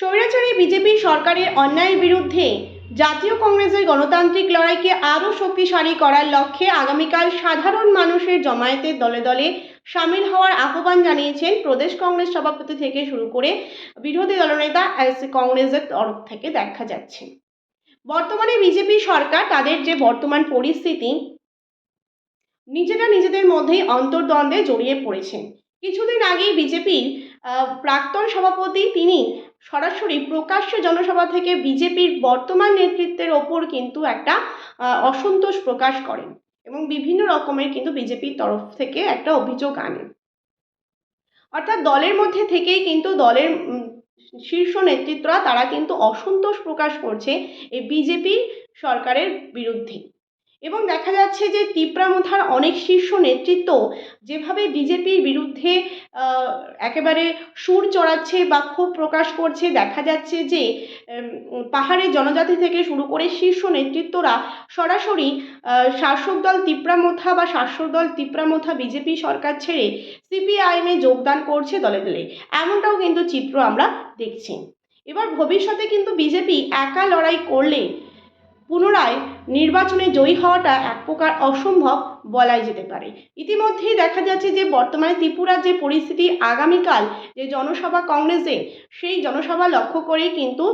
স্বৈরাচারী বিজেপি সরকারের অন্যায়ের বিরুদ্ধে জাতীয় কংগ্রেসের গণতান্ত্রিক লড়াইকে আরও শক্তিশালী করার লক্ষ্যে আগামীকাল সাধারণ মানুষের জমায়েতের দলে দলে সামিল হওয়ার আহ্বান জানিয়েছেন প্রদেশ কংগ্রেস সভাপতি থেকে শুরু করে বিরোধী দলনেতা এস কংগ্রেসের তরফ থেকে দেখা যাচ্ছে। বর্তমানে বিজেপি সরকার তাদের যে বর্তমান পরিস্থিতি, নিজেরা নিজেদের মধ্যেই অন্তর্দ্বন্দ্বে জড়িয়ে পড়েছেন। কিছুদিন আগেই বিজেপির প্রাক্তন সভাপতি তিনি সরাসরি প্রকাশ্য জনসভা থেকে বিজেপির বর্তমান নেতৃত্বের ওপর কিন্তু একটা অসন্তোষ প্রকাশ করেন এবং বিভিন্ন রকমের কিন্তু বিজেপির তরফ থেকে একটা অভিযোগ আনেন। অর্থাৎ দলের মধ্যে থেকেই কিন্তু দলের শীর্ষ নেতৃত্বরা তারা কিন্তু অসন্তোষ প্রকাশ করছে এই বিজেপি সরকারের বিরুদ্ধে। এবং দেখা যাচ্ছে যে তিপ্রামথার অনেক শীর্ষ নেতৃত্ব যেভাবে বিজেপির বিরুদ্ধে একেবারে সুর চড়াচ্ছে বা ক্ষোভ প্রকাশ করছে, দেখা যাচ্ছে যে পাহাড়ে জনজাতি থেকে শুরু করে শীর্ষ নেতৃত্বরা সরাসরি শাসক দল তিপ্রামথা বা শাসক দল তিপ্রামথা বিজেপি সরকার ছেড়ে সিপিআইএমে যোগদান করছে দলে দলে। এমনটাও কিন্তু চিত্র আমরা দেখছি। এবার ভবিষ্যতে কিন্তু বিজেপি একা লড়াই করলে পুনরায় নির্বাচনে জয়ী হওয়াটা এক প্রকার অসম্ভব বলাই যেতে পারে। ইতিমধ্যেই দেখা যাচ্ছে যে, বর্তমানে ত্রিপুরার যে পরিস্থিতি আগামীকাল যে জনসভা কংগ্রেসে, সেই জনসভা লক্ষ্য করেই কিন্তু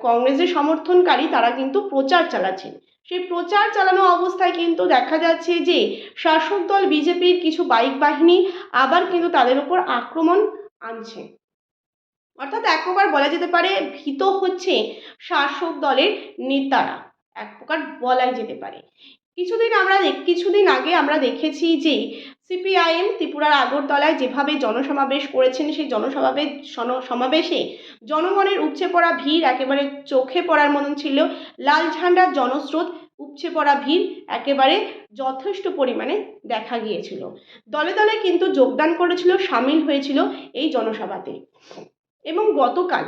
কংগ্রেসের সমর্থনকারী তারা কিন্তু প্রচার চালাচ্ছেন। সেই প্রচার চালানো অবস্থায় কিন্তু দেখা যাচ্ছে যে, শাসক দল, বিজেপির কিছু বাইক বাহিনী আবার কিন্তু তাদের উপর আক্রমণ আনছে। অর্থাৎ এক প্রকার বলা যেতে পারে ভীত হচ্ছে শাসক দলের নেতারা। এক প্রকার বলাই যেতে পারে। কিছুদিন আমরা কিছুদিন আগে আমরা দেখেছি যে সিপিআইএম ত্রিপুরার আগরতলায় যেভাবে জনসমাবেশ করেছেন, সেই জনসমাবেশ সমাবেশে জনগণের উপচে পড়া ভিড় একেবারে চোখে পড়ার মতন ছিল। লাল ঝান্ডার জনস্রোত উপচে পড়া ভিড় একেবারে যথেষ্ট পরিমাণে দেখা গিয়েছিল। দলে দলে কিন্তু যোগদান করেছিল, সামিল হয়েছিল এই জনসভাতে। এবং গতকাল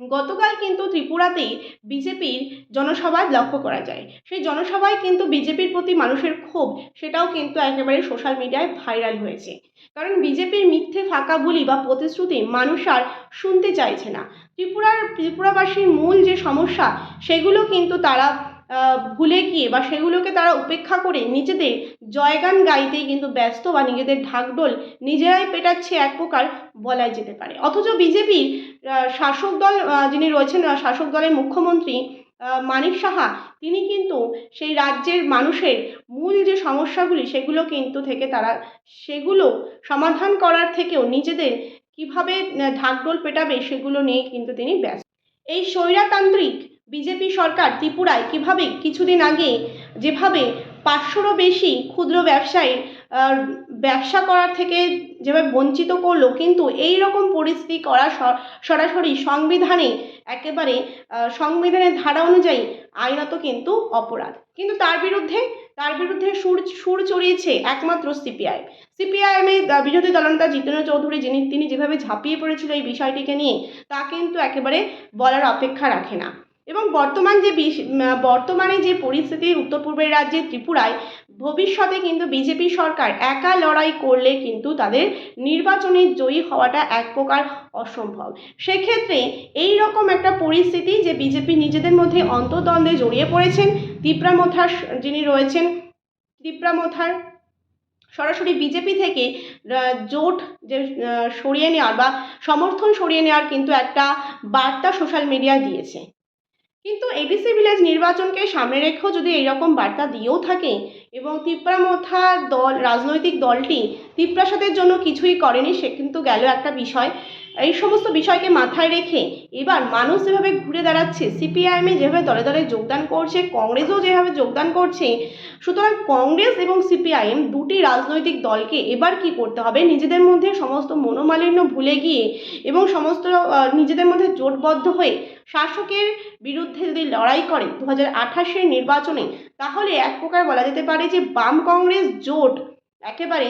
গতকাল কিন্তু ত্রিপুরাতেই বিজেপির জনসভা লক্ষ্য করা যায়। সেই জনসভায় কিন্তু বিজেপির প্রতি মানুষের ক্ষোভ, সেটাও কিন্তু একেবারে সোশ্যাল মিডিয়ায় ভাইরাল হয়েছে। কারণ বিজেপির মিথ্যে ফাঁকা বুলি বা প্রতিশ্রুতি মানুষ আর শুনতে চাইছে না। ত্রিপুরার, ত্রিপুরাবাসীর মূল যে সমস্যা, সেগুলো কিন্তু তারা ভুলে গিয়ে বা সেগুলোকে তারা উপেক্ষা করে নিজেদের জয়গান গাইতেই কিন্তু ব্যস্ত বা নিজেদের ঢাকডোল নিজেরাই পেটাচ্ছে এক প্রকার বলাই যেতে পারে। অথচ বিজেপি শাসক দল যিনি রয়েছেন শাসক দলের মুখ্যমন্ত্রী মানিক সাহা, তিনি কিন্তু সেই রাজ্যের মানুষের মূল যে সমস্যাগুলি সেগুলো কিন্তু থেকে তারা সেগুলো সমাধান করার থেকেও নিজেদের কীভাবে ঢাকডোল পেটাবে সেগুলো নিয়ে কিন্তু তিনি ব্যস্ত। এই স্বৈরাতান্ত্রিক বিজেপি সরকার ত্রিপুরায় কীভাবে কিছুদিন আগে যেভাবে পাঁচশোরও বেশি ক্ষুদ্র ব্যবসায়ীর ব্যবসা করার থেকে যেভাবে বঞ্চিত করল, কিন্তু এই রকম পরিস্থিতি করা সরাসরি সংবিধানে একেবারে সংবিধানের ধারা অনুযায়ী আইনত কিন্তু অপরাধ। কিন্তু তার বিরুদ্ধে তার বিরুদ্ধে সুর সুর চড়িয়েছে একমাত্র সিপিআই। সিপিআইএমের বিরোধী দলনেতা জিতেন্দ্র চৌধুরী যিনি, তিনি যেভাবে ঝাঁপিয়ে পড়েছিল এই বিষয়টিকে নিয়ে, তা কিন্তু একেবারে বলার অপেক্ষা রাখে না। এবং বর্তমান যে বর্তমানে যে পরিস্থিতি উত্তর পূর্বের রাজ্যে ত্রিপুরায়, ভবিষ্যতে কিন্তু বিজেপি সরকার একা লড়াই করলে কিন্তু তাদের নির্বাচনে জয়ী হওয়াটা এক প্রকার অসম্ভব। সেক্ষেত্রে এই রকম একটা পরিস্থিতি যে বিজেপি নিজেদের মধ্যে অন্তর্দ্বন্দ্বে জড়িয়ে পড়েছেন তিপ্রামথার যিনি রয়েছেন তিপ্রামথার সরাসরি বিজেপি থেকে জোট যে সরিয়ে নেওয়ার বা সমর্থন সরিয়ে নেওয়ার কিন্তু একটা বার্তা সোশ্যাল মিডিয়া দিয়েছে। কিন্তু এবিসি ভিলেজ নির্বাচনকে সামনে রেখেও যদি এইরকম বার্তা দিয়েও থাকে এবং তিপ্রামথা দল, রাজনৈতিক দলটি তিপ্রাসাদের জন্য কিছুই করেনি, সে কিন্তু গেল একটা বিষয়। এই সমস্ত বিষয়কে মাথায় রেখে এবার মানুষ যেভাবে ঘুরে দাঁড়াচ্ছে সিপিআইএমে যেভাবে দলে দলে যোগদান করছে, কংগ্রেসও যেভাবে যোগদান করছে, সুতরাং কংগ্রেস এবং সিপিআইএম দুটি রাজনৈতিক দলকে এবার কি করতে হবে? নিজেদের মধ্যে সমস্ত মনোমালিন্য ভুলে গিয়ে এবং সমস্ত নিজেদের মধ্যে জোটবদ্ধ হয়ে শাসকের বিরুদ্ধে যদি লড়াই করে দু হাজার নির্বাচনে, তাহলে এক প্রকার বলা যেতে পারে যে বাম কংগ্রেস জোট একেবারে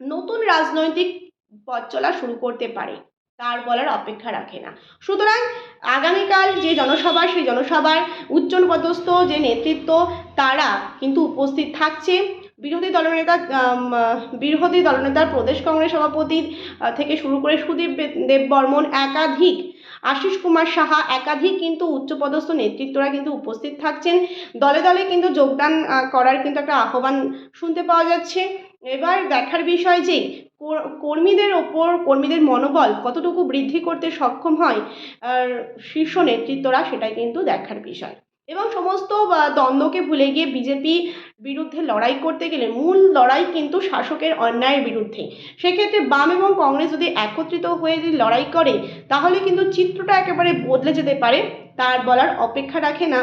নতুন রাজনৈতিক পথ চলা শুরু করতে পারে। তার বলার অপেক্ষা রাখে না। সুতরাং আগামীকাল যে জনসভা সেই জনসভার উচ্চ পদস্থ যে নেতৃত্ব তারা কিন্তু উপস্থিত থাকছে। বিরোধী দলনেতা বিরোধী দলনেতার প্রদেশ কংগ্রেস সভাপতির আহ, থেকে শুরু করে সুদীপ দেববর্মন একাধিক আশিস কুমার সাহা একাধিক কিন্তু উচ্চপদস্থ নেতৃত্বরা কিন্তু উপস্থিত থাকছেন। দলে দলে কিন্তু যোগদান করার কিন্তু একটা আহ্বান শুনতে পাওয়া যাচ্ছে। এবার দেখার বিষয় যে কর্মীদের ওপর, কর্মীদের মনোবল কতটুকু বৃদ্ধি করতে সক্ষম হয় শীর্ষ নেতৃত্বরা সেটাই কিন্তু দেখার বিষয়। এবং সমস্ত দ্বন্দ্বকে ভুলে গিয়ে বিজেপি বিরুদ্ধে লড়াই করতে গেলে মূল লড়াই কিন্তু শাসকের অন্যায়ের বিরুদ্ধে। সেক্ষেত্রে বাম এবং কংগ্রেস যদি একত্রিত হয়ে যদি লড়াই করে, তাহলে কিন্তু চিত্রটা একেবারে বদলে যেতে পারে, তার বলার অপেক্ষা রাখে না।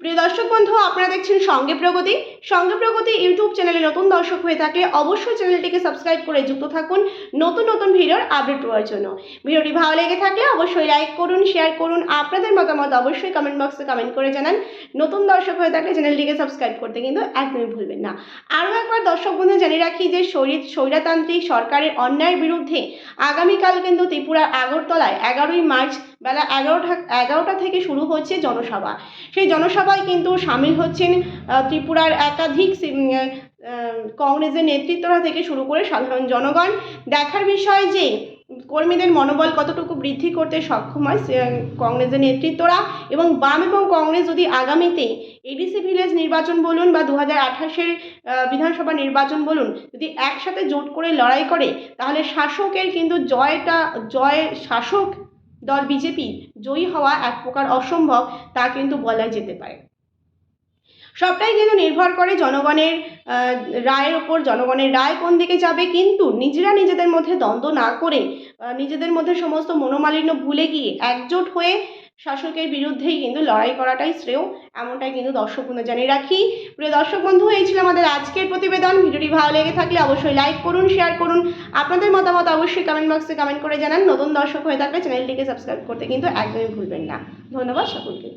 প্রিয় দর্শক বন্ধু, আপনারা দেখছেন সঙ্গে প্রগতি। সঙ্গে প্রগতি ইউটিউব চ্যানেলে নতুন দর্শক হয়ে থাকলে অবশ্যই চ্যানেলটিকে সাবস্ক্রাইব করে যুক্ত থাকুন নতুন নতুন ভিডিওর আপডেট পাওয়ার জন্য। ভিডিওটি ভালো লেগে থাকলে অবশ্যই লাইক করুন, শেয়ার করুন, আপনাদের মতামত অবশ্যই কমেন্ট বক্সে কমেন্ট করে জানান। নতুন দর্শক হয়ে থাকলে চ্যানেলটিকে সাবস্ক্রাইব করতে কিন্তু একদমই ভুলবেন না। আরও একবার দর্শক বন্ধু, জানিয়ে রাখি যে শরীর, স্বৈরাতান্ত্রিক সরকারের অন্যায়ের বিরুদ্ধে আগামীকাল কিন্তু ত্রিপুরার আগরতলায় এগারোই মার্চ বেলা এগারোটা এগারোটা থেকে শুরু হচ্ছে জনসভা। সেই জনসভায় কিন্তু সামিল হচ্ছেন ত্রিপুরার একাধিক কংগ্রেসের নেতৃত্বরা থেকে শুরু করে সাধারণ জনগণ। দেখার বিষয় যে, কর্মীদের মনোবল কতটুকু বৃদ্ধি করতে সক্ষম হয় কংগ্রেসের নেতৃত্বরা এবং বাম এবং কংগ্রেস যদি আগামীতে এডিসি ভিলেজ নির্বাচন বলুন বা দু হাজার আঠাশের বিধানসভা নির্বাচন বলুন, যদি একসাথে জোট করে লড়াই করে, তাহলে শাসকের কিন্তু জয়টা, জয় শাসক দল বিজেপি জয়ী হওয়া এক প্রকার অসম্ভব তা কিন্তু বলা যেতে পারে। সবটাই কিন্তু নির্ভর করে জনগণের রায়ের ওপর জনগণের রায় কোন দিকে যাবে, কিন্তু নিজেরা নিজেদের মধ্যে দ্বন্দ্ব না করে নিজেদের মধ্যে সমস্ত মনোমালিন্য ভুলে গিয়ে একজোট হয়ে শাসকের বিরুদ্ধেই কিন্তু লড়াই করাটাই শ্রেয়, এমনটাই কিন্তু দর্শক বন্ধু জানিয়ে রাখি। প্রিয় দর্শক বন্ধু, এই ছিল আমাদের আজকের প্রতিবেদন। ভিডিওটি ভালো লেগে থাকলে অবশ্যই লাইক করুন শেয়ার করুন। আপনাদের মতামত অবশ্যই কমেন্ট বক্সে কমেন্ট করে জানান। নতুন দর্শক হয়ে থাকলে চ্যানেলটিকে সাবস্ক্রাইব করতে কিন্তু একদমই ভুলবেন না। ধন্যবাদ সকলকে।